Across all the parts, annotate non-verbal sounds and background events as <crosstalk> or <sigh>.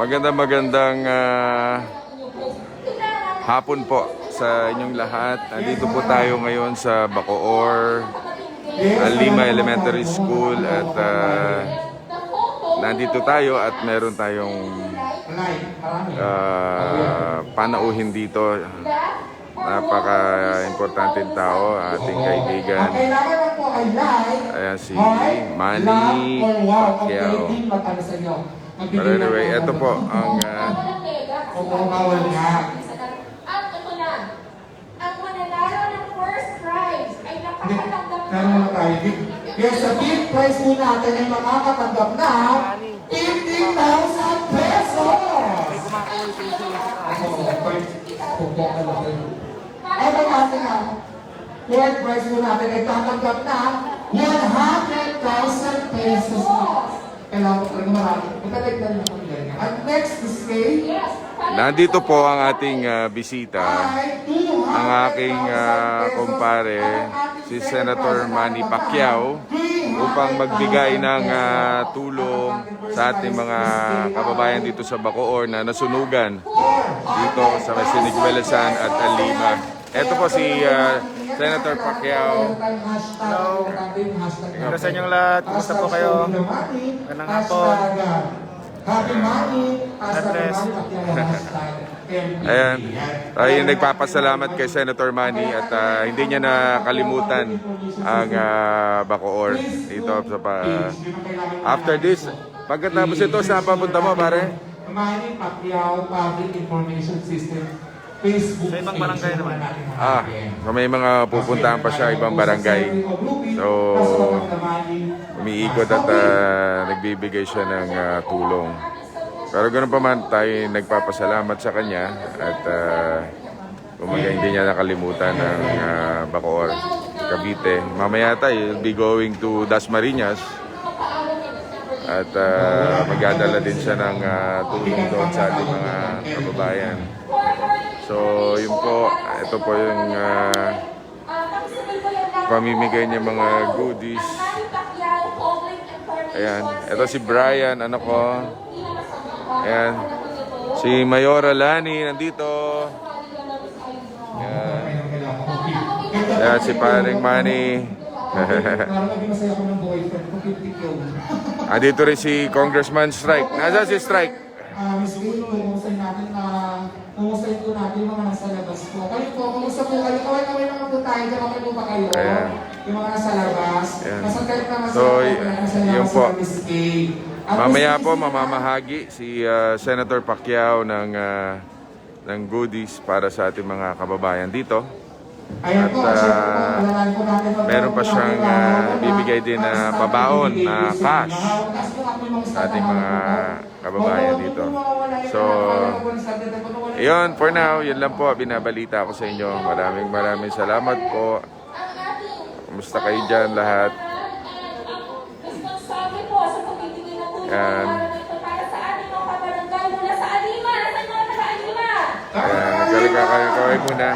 Magandang magandang ah, hapon po sa inyong lahat. Nandito po tayo ngayon sa Bacoor, Alima Elementary School at ah, nandito tayo at meron tayong ah, panauhin dito. Napaka-importanteng tao, ating kaibigan. Ayan si Manny Pacquiao. But anyway, ito po ang Oo, bawal nga. Ang ito na, ang mananalo ng first prize ay nakakatanggap na tayo. Kaya sa big prize po natin ay makakatanggap na 50,000 pesos! Oo, okay. Pupukan na kayo. Natin. Third prize po natin ay tatanggap na 100,000 pesos. Kailangan ko talaga marami. Magkadagdag na po yan. At next is kay... Yes. Nandito po ang ating ah, bisita, 200,000 ang aking ah, pesos. kumpare, si Senator Manny Pacquiao, upang magbigay 300,000 ng ah, pesos. tulong sa ating mga kababayan dito sa Bacoor na nasunugan dito sa Sinigwelasan at Alima. Ito po si ah, Senator Pacquiao. Hello. Hello sa inyong lahat. Kumusta po kayo? Magandang hapon. God bless. Ayan, tayo yung nagpapasalamat kay Senator Manny at ah, hindi niya nakalimutan ang ah, Bacoor dito sa pa. After this, pagkatapos ito, saan papunta mo pare? Manny Pacquiao Public Information System. Facebook Sa ibang barangay naman Ah, so may mga pupuntahan pa siya ibang barangay. So, umiikot at ah, nagbibigay siya ng ah, tulong. Pero ganun pa man, tayo nagpapasalamat sa kanya at uh, kumaga hindi niya nakalimutan ang ah, Bacoor, Cavite. Mamaya tayo, will be going to Dasmariñas at uh, magdadala din siya ng ah, tulong doon sa ating mga kababayan. So, yun po, ito po yung ah, pamimigay niya mga goodies. Ayan, ito si Brian, ano ko. Ayan, si Mayora Lani nandito. Ayan, Ayan si paring Manny. Parang naging masaya ko ng boyfriend ko, 50 yun. ah, dito rin si Congressman Strike. Nasa si Strike? Ah, Miss Win, kumustahin natin na kumustahin po natin yung mga nasa labas po. Kayo po, kumusta po kayo? Kaway-kaway naman po tayo, diyan okay po ba kayo? Ayan. Yung mga nasa labas. Ayan. Masagkait naman So, sila, y- nasa yun po. sa Mamaya po mamamahagi si ah, Senator Pacquiao ng ah, ng goodies para sa ating mga kababayan dito. At, ang meron pa siyang, mga bibigay din na mga pabaon na ibibigay cash sa ako sa ating na mga kababayan dito. So, na Iyon, for now, yun lang po. Binabalita ko sa inyo. Maraming maraming salamat po. Kumusta kayo dyan lahat? Yan. ng araw na ito para sa ating mga kabarangay mula sa Alima. Nasaan mga taga-Alima? Ayan, magkalika kayo kaway muna.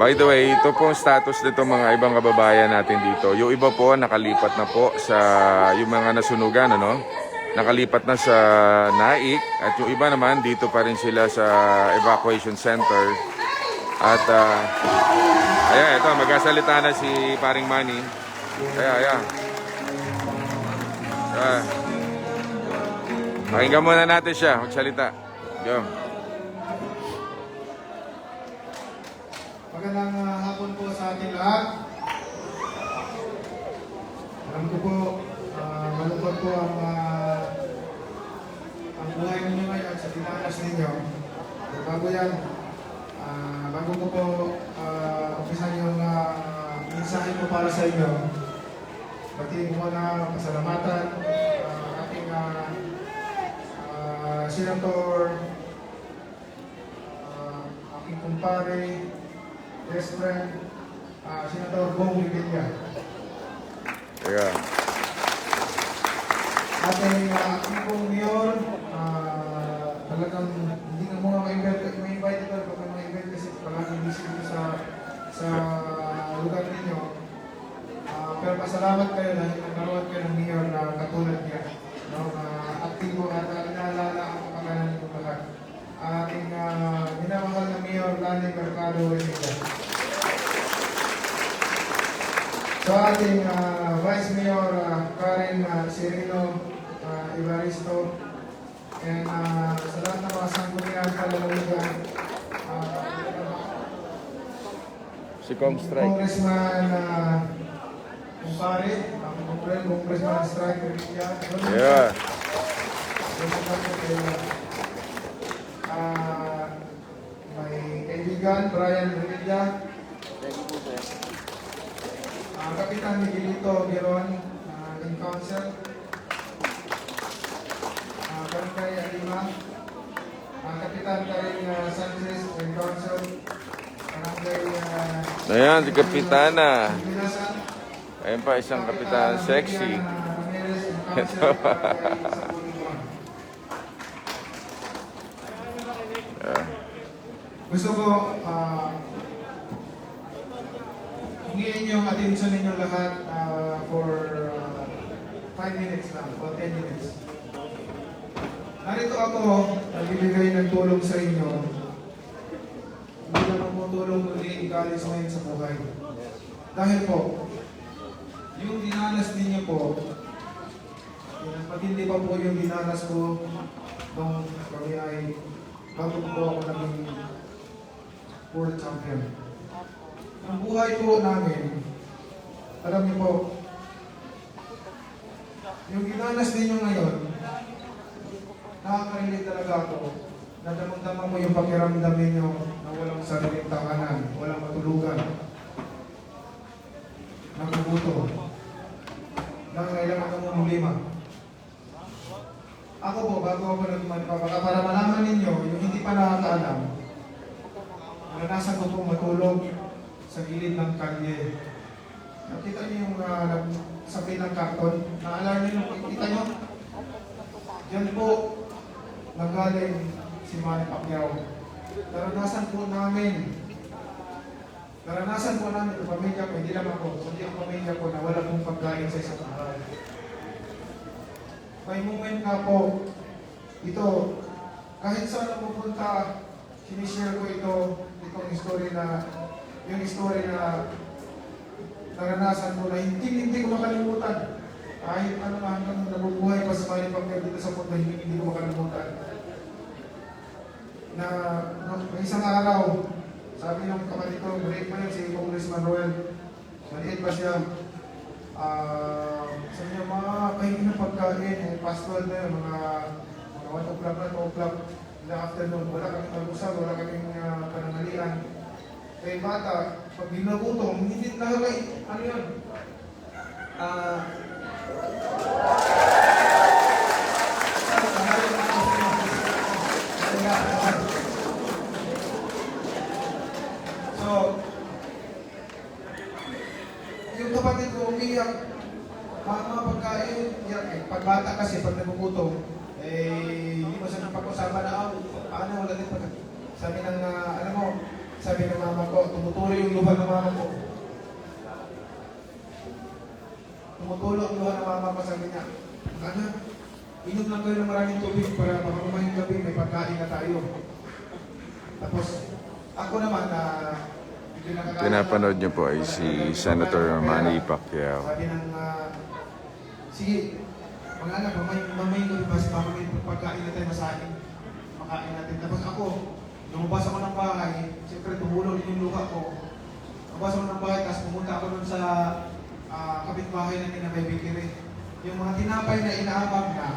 By the way, ito po ang status nito mga ibang kababayan natin dito. Yung iba po nakalipat na po sa yung mga nasunugan, ano? Nakalipat na sa Naik at yung iba naman dito pa rin sila sa evacuation center. At uh, ayan, ito magkasalita na si Paring Manny. Ayan, ayan. Ah. Pakinggan muna natin siya, magsalita. Go. Magandang ah, hapon po sa ating lahat. Alam ko po, uh, malungkot po ang, ang buhay ninyo ngayon sa dinanas ninyo. Pero bago yan, ah, bago ko po uh, umpisan yung uh, mensahe ko para sa inyo, batiin ko na pasalamatan ang ating ah, ah, Senator, ah, aking kumpare, best friend, uh, Senator Bong Revilla. Ayan ating uh, ah, tipong mayor, uh, talagang hindi na muna ma-invite, ma-invite ito, baka ma-invite kasi palagi busy dito sa, sa lugar ninyo. Uh, pero pasalamat kayo dahil nagkaroon kayo ng mayor na uh, katulad niya. No? Uh, aktibo at uh, inaalala ang kapagalan nito lahat. Ating uh, minamahal na mayor, Lani Mercado Wendiga. So ating uh, Vice Mayor uh, Karen uh, Cirino Evaristo and uh, sa lahat ng mga sanggunian kalalawigan uh, Si Kong Strike. Congressman uh, Kumpare, ang Congressman, Congressman Strike. Yeah. Uh, may kaibigan, Brian Revilla. Uh, Kapitan Miguelito Giron, uh, in council. Uh, Barangay Alima. Uh, Kapitan Karin uh, Sanchez, in council. Barangay uh, Ayan, si Kapitana. Pinasan. Ayun pa, isang kapitan sexy. Ito. Yeah. <laughs> Gusto ko, ah, hingin yung attention ninyo lahat ah, for 5 minutes lang, o 10 minutes. Narito ako, nagbibigay ng tulong sa inyo. Hindi naman po tulong kundi igalis ngayon sa buhay. Dahil po, yung dinanas ninyo po, matindi pa po yung dinanas ko nung kami ay bago po ako naging world champion. Ang buhay po namin, alam niyo po, yung dinanas ninyo ngayon, nakakarinig talaga ako na damang-dama mo yung pakiramdam ninyo na walang sariling tanganan, walang matulugan, naguguto, nangangailangan ng umulima. Ako po, bago ako nagmapapaka, para malaman ninyo, yung hindi pa nakakaalam, naranasan ko po matulog sa gilid ng kalye. Nakita niyo yung uh, sabi ng karton? Naalala niyo kita niyo? Yan po, nanggaling si Manny Pacquiao. Naranasan po namin Naranasan po namin ang pamilya ko, hindi lang ako, kundi ang pamilya ko na wala pong pagkain sa isang araw. May moment nga po, ito, kahit saan ako pupunta, sinishare ko ito, itong story na, yung story na naranasan ko na hindi, hindi ko makalimutan. Kahit ano hanggang nabubuhay pa sa Manny Pacquiao dito sa mundo, hindi, hindi ko makalimutan. Na, na may isang araw, sabi ng kapatid ko, maliit pa yun si Congressman Roel. Maliit pa siya. Ah, sabi niya, mga kainin ng pagkain, eh, past 12 na yun, mga, mga 1 o'clock na, 2 o'clock the afternoon. Wala kaming almusal, wala kaming uh, panangalian. Kaya bata, pag ginagutom, hindi nakakay, ano yun? Ah, So, yung kapatid ko umiyak, mama pagkain, iyak eh. Kasi, pag nagugutom, eh, hindi mo siya napag-usapan na, paano wala din pag... Sabi ng, ah, alam mo, sabi ng mama ko, tumutuloy yung luha ng mama ko. Tumutulo ang luha ng mama ko, sabi niya, anak, inom lang kayo ng maraming tubig para baka kumain gabi, may pagkain na tayo. Tapos, ako naman na hindi nakakaalam Pinapanood na- niyo po ay si Senator Manny Pacquiao. Sabi ng, ah, sige, mga anak, mamay, mamay ko ba sa mamay pagkain natin masahin. Makain natin. Tapos ako, lumabas ako ng bahay, siyempre tumulong din yung luha ko. Lumabas ako ng bahay, tapos pumunta ako dun sa ah, kapitbahay namin na may bikiri. Yung mga tinapay na inaabang na,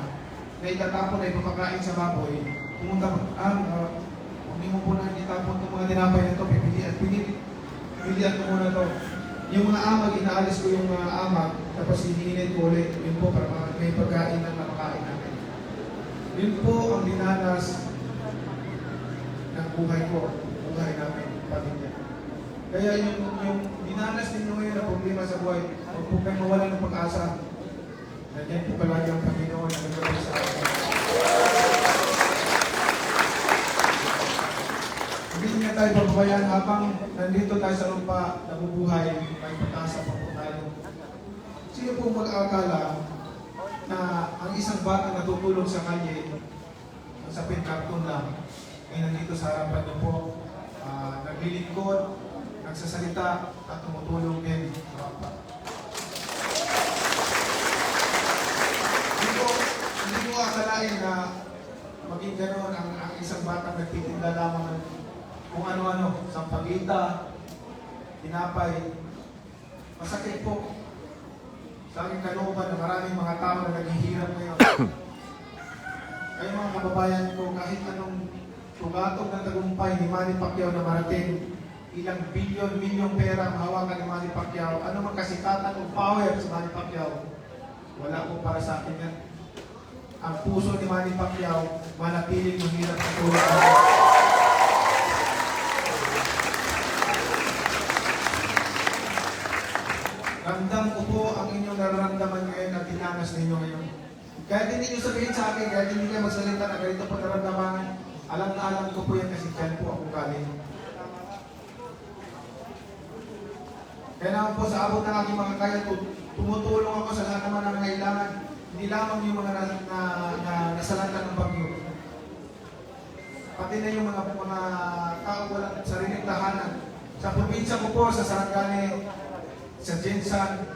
na itatapon na ipapakain sa baboy, pumunta ko, ah, uh, hindi mo po na itapon itong mga tinapay na ito, pipilian, pinili, pilihan ko muna to. Yung mga amag, inaalis ko yung mga amag, tapos hinihinit ko ulit. Yun po, para may pagkain na napakain natin. Yun po ang dinanas ng buhay ko, buhay namin, pamilya. Kaya yung, yung dinanas ninyo ngayon na problema sa buhay, huwag po kayo mawala ng pag-asa. Nandiyan po palagi ang Panginoon na nagpapalala sa atin. Hindi niya tayo pababayaan habang nandito tayo sa lupa, nabubuhay, may pag-asa pa po tayo. Sino po mag-aakala na ang isang bata na tutulong sa kanya sa pinkarton lang ay nandito sa harapan niyo po, ah, naglilingkod, nagsasalita at tumutulong din sa kapwa. Hindi ko, hindi ko akalain na maging ganoon ang, ang isang batang nagtitinda lamang ng kung ano-ano, sampagita, tinapay. Masakit po sa aking kalooban na maraming mga tao na naghihirap ngayon. <coughs> Kayo mga kababayan ko, kahit anong tugatog ng tagumpay ni Manny Pacquiao na marating, ilang bilyon, milyong pera ang hawakan ni Manny Pacquiao, ano man kasikatan o power sa Manny Pacquiao, wala po para sa akin yan. Ang puso ni Manny Pacquiao, manatiling mahirap sa tulad. Ramdam ko po ang inyong nararamdaman ngayon at dinanas ninyo ngayon. Kahit hindi nyo sabihin sa akin, kahit hindi kayo magsalita na ganito po nararamdaman, alam na alam ko po yan kasi dyan po ako galing. Kaya naman po sa abot ng aking mga kaya, tu- tumutulong ako sa lahat naman ng kailangan. Hindi lamang yung mga na, na, na, nasalanta ng bagyo. Pati na yung mga, mga tao walang sariling tahanan. Sa probinsya ko po, sa Sarangani, sa Jensan,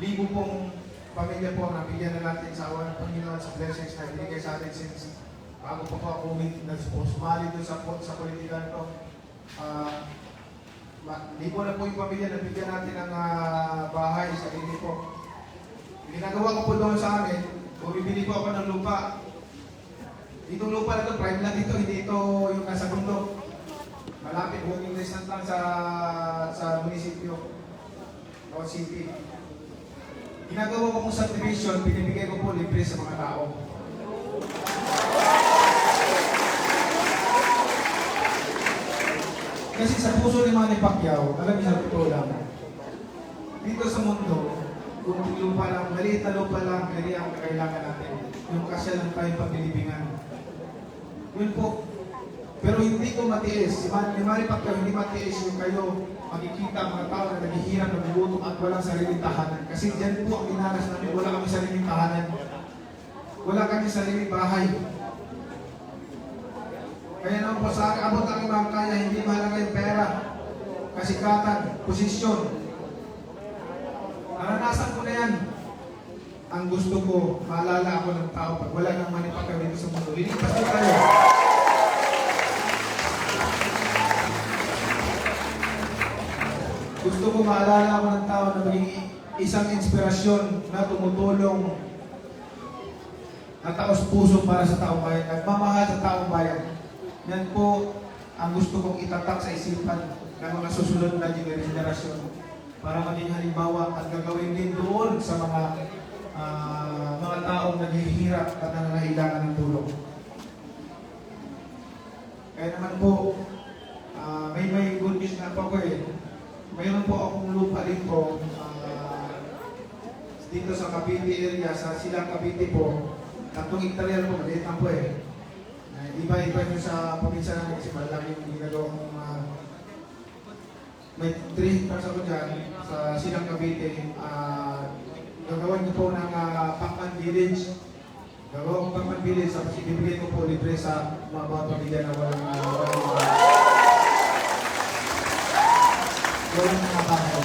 libo pong pamilya po ang nabigyan na natin sa awan ng Panginoon sa blessings na binigay sa atin since bago pa po ako umit, sumali doon sa, sa politikan ko. Ah, Ma- libo na po yung pamilya na bigyan natin ng ah, bahay sa sarili po. Ginagawa ko po doon sa amin, bumibili po ako ng lupa. Itong lupa na ito, prime lang ito, hindi ito yung nasa bundok. Malapit, walking distance lang sa sa munisipyo o city. Ginagawa ko pong subdivision, pinibigay ko po libre sa mga tao. Kasi sa puso ni Manny Pacquiao, alam niyo sa totoo lang, dito sa mundo, kung lupa lang, maliit na lupa lang, kaya ang kailangan natin. Yung kasya lang tayong pagbilibingan. Yun po. Pero hindi ko matiis. Ni Manny Pacquiao, hindi matiis yung kayo makikita mga tao na naghihirap, nagugutom at walang sariling tahanan. Kasi dyan po ang dinanas namin, wala kami sariling tahanan. Wala kami sariling bahay. Kaya naman po sa akin, abot ang mga kaya, hindi mahalaga yung pera, kasikatan, posisyon. Naranasan ko na yan. Ang gusto ko, maalala ako ng tao pag wala nang manipakaw dito sa mundo. Lilipas din tayo. Gusto ko maalala ako ng tao na maging isang inspirasyon na tumutulong na taos puso para sa taong bayan, nagmamahal sa taong bayan. Yan po ang gusto kong itatak sa isipan ng mga susunod na generasyon para maging halimbawa at gagawin din doon sa mga ah, mga taong naghihirap at nangangailangan ng tulong. Kaya naman po, ah, may may good news na po ako eh. Mayroon po akong lupa dito ah, dito sa Cavite area, sa Silang Cavite po. Tatlong hektarya po, maliit lang po eh. Uh, iba-iba nyo sa probinsya namin kasi malaki yung ginagawa kong may 3 hectares ako dyan sa Silang Cavite. Uh, gagawin ko po ng uh, Pacman Village. Gagawa ko Pacman Village tapos ibibigay ko po libre sa mga bawat pamilya na walang uh, walang uh, walang bahay.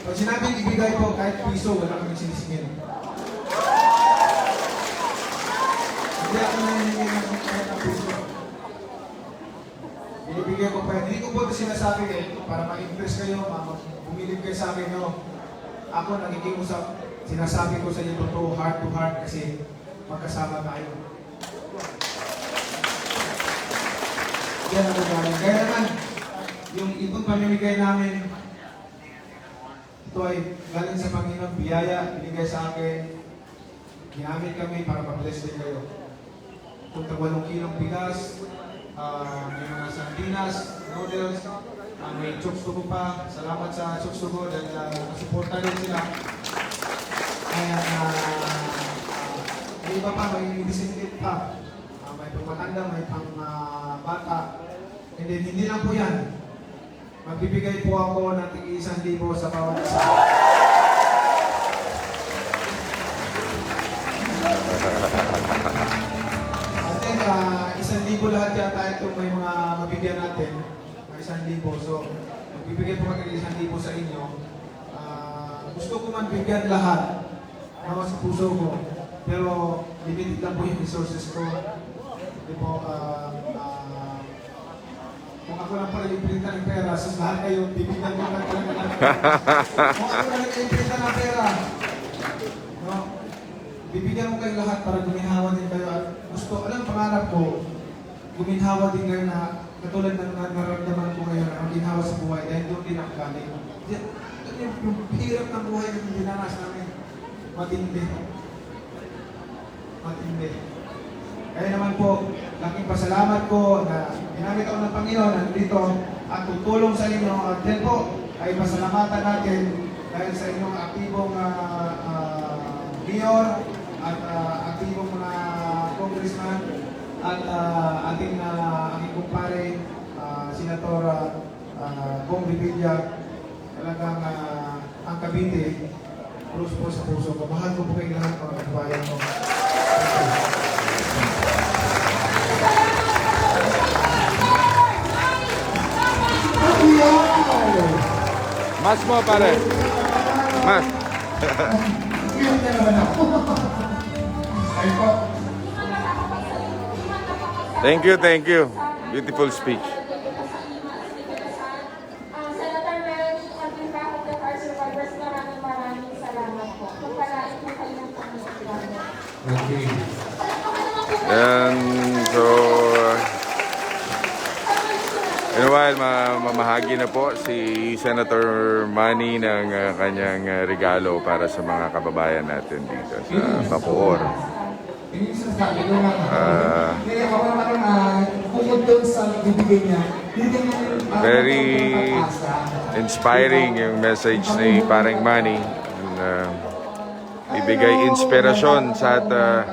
Pag sinabing ibigay po kahit piso, wala kami sinisingil. Binibigyan ko pa. Hindi ko po ito sinasabi eh, para ma-impress kayo, ma- bumilib kayo sa akin, no? Ako nagiging usap, sinasabi ko sa inyo totoo, heart to heart, kasi magkasama tayo. Yan ang ugali. Kaya naman, yung itong pamimigay namin, ito ay galing sa Panginoon, biyaya, binigay sa akin, ginamit kami para ma-bless din kayo. Kung tag 8 kilong bigas, ah, may mga sardinas, noodles, ah, may choksugo pa. Salamat sa choksugo dahil uh, nasuporta rin sila. Kaya uh, may iba pa, may disinfect pa. Ah, may pang matanda, may pang ah, bata. And then, hindi lang po yan. Magbibigay po ako ng tig isang libo sa bawat isa. Libo lahat yata ito may mga mabigyan natin. Mga isang libo. So, magbibigay po kami ng isang libo sa inyo. Ah, gusto ko man bigyan lahat. Nawa sa puso ko. Pero, limited lang po yung resources ko. Hindi po, ah, ah, kung ako lang pala yung printa ng pera, sa lahat kayo, bibigyan ko lang talaga ng <laughs> Kung ako lang yung printa ng pera, no? Bibigyan ko kayo lahat para guminhawa din kayo. At gusto, alam, pangarap ko, guminhawa din kayo na katulad ng na- nararamdaman ko ngayon na maginhawa sa buhay dahil doon din ako galing. Yung, yung hirap ng buhay na dinanas namin, matindi. Matindi. Kaya naman po, laking pasalamat ko na ginamit ako ng Panginoon nandito at tutulong sa inyo. At yan po, ay pasalamatan natin dahil sa inyong aktibong uh, mayor at uh, aktibong mga congressman at uh, ating uh, aking kumpare, uh, Senator uh, Bong Revilla, talagang uh, ang Cavite, puso po sa puso ko. Mahal ko po kayo lahat mga kabayan ko. Mas mo pare. Mas. Cute na naman ako. Ay po. Thank you, thank you. Beautiful speech. Um. And so, in a while, ma- mamahagi na po si Senator Manny ng uh, kanyang uh, regalo para sa mga kababayan natin dito sa Bacoor. Yun Ah. Ang uh, bukod doon sa bibigay niya, hindi niya uh, Very. Inspiring yung message ni Paring Manny. And, uh, ibigay inspirasyon sa at, uh,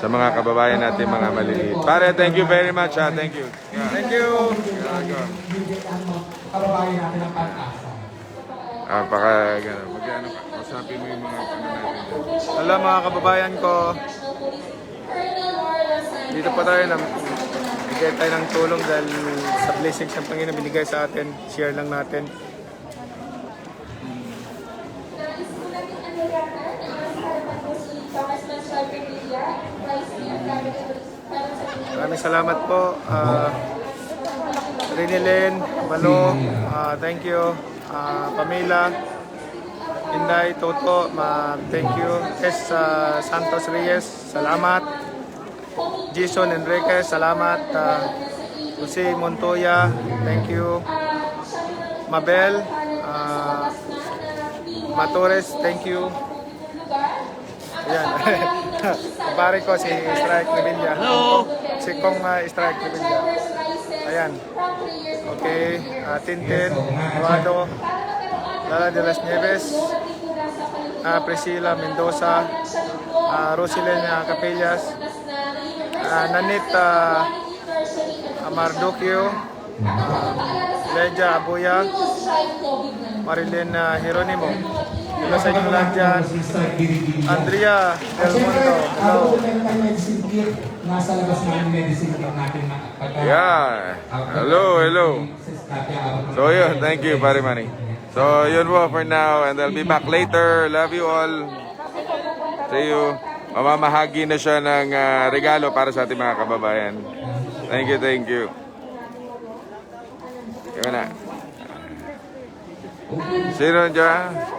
sa mga kababayan natin mga maliliit. Pare, thank you very much. Ha? Thank you. Thank you. Ang kababayan natin ng pag-asa. Ah, baka gano'n. Mag-ano ka. Usapin mo yung mga ano natin. Hello mga kababayan ko. Dito pa tayo na bigay tayo ng tulong dahil sa blessings ng Panginoon binigay sa atin. Share lang natin. Maraming salamat po. Uh, Rinilin, Malo, ah, thank you. Ah, Pamela, Inday, Toto, ma thank you. Kes ah, Santos Reyes, salamat. Jason Enriquez, salamat. Uh, Jose Montoya, thank you. Mabel, ah, Matores, thank you. Ayan. <laughs> Pare ko si Strike Revilla. Hello. Si Kong uh, Strike Revilla. Ayan. Okay. Uh, Tintin, Eduardo, Lala de las Nieves, uh, Priscilla Mendoza, uh, Rosilene uh, Capellas, uh, Nanit uh, Amardoquio, uh, Leja Abuya, Marilyn uh, Hieronimo. Hello sa inyo lahat dyan. Andrea Del Mundo. Hello. Nasa labas na yung medicine kit natin Yeah. Hello, hello. So yun, thank you, Pare Manny. So yun po for now and I'll be back later. Love you all. See you. Mamamahagi na siya ng ah, regalo para sa ating mga kababayan. Thank you, thank you. Yun na. Sino dyan?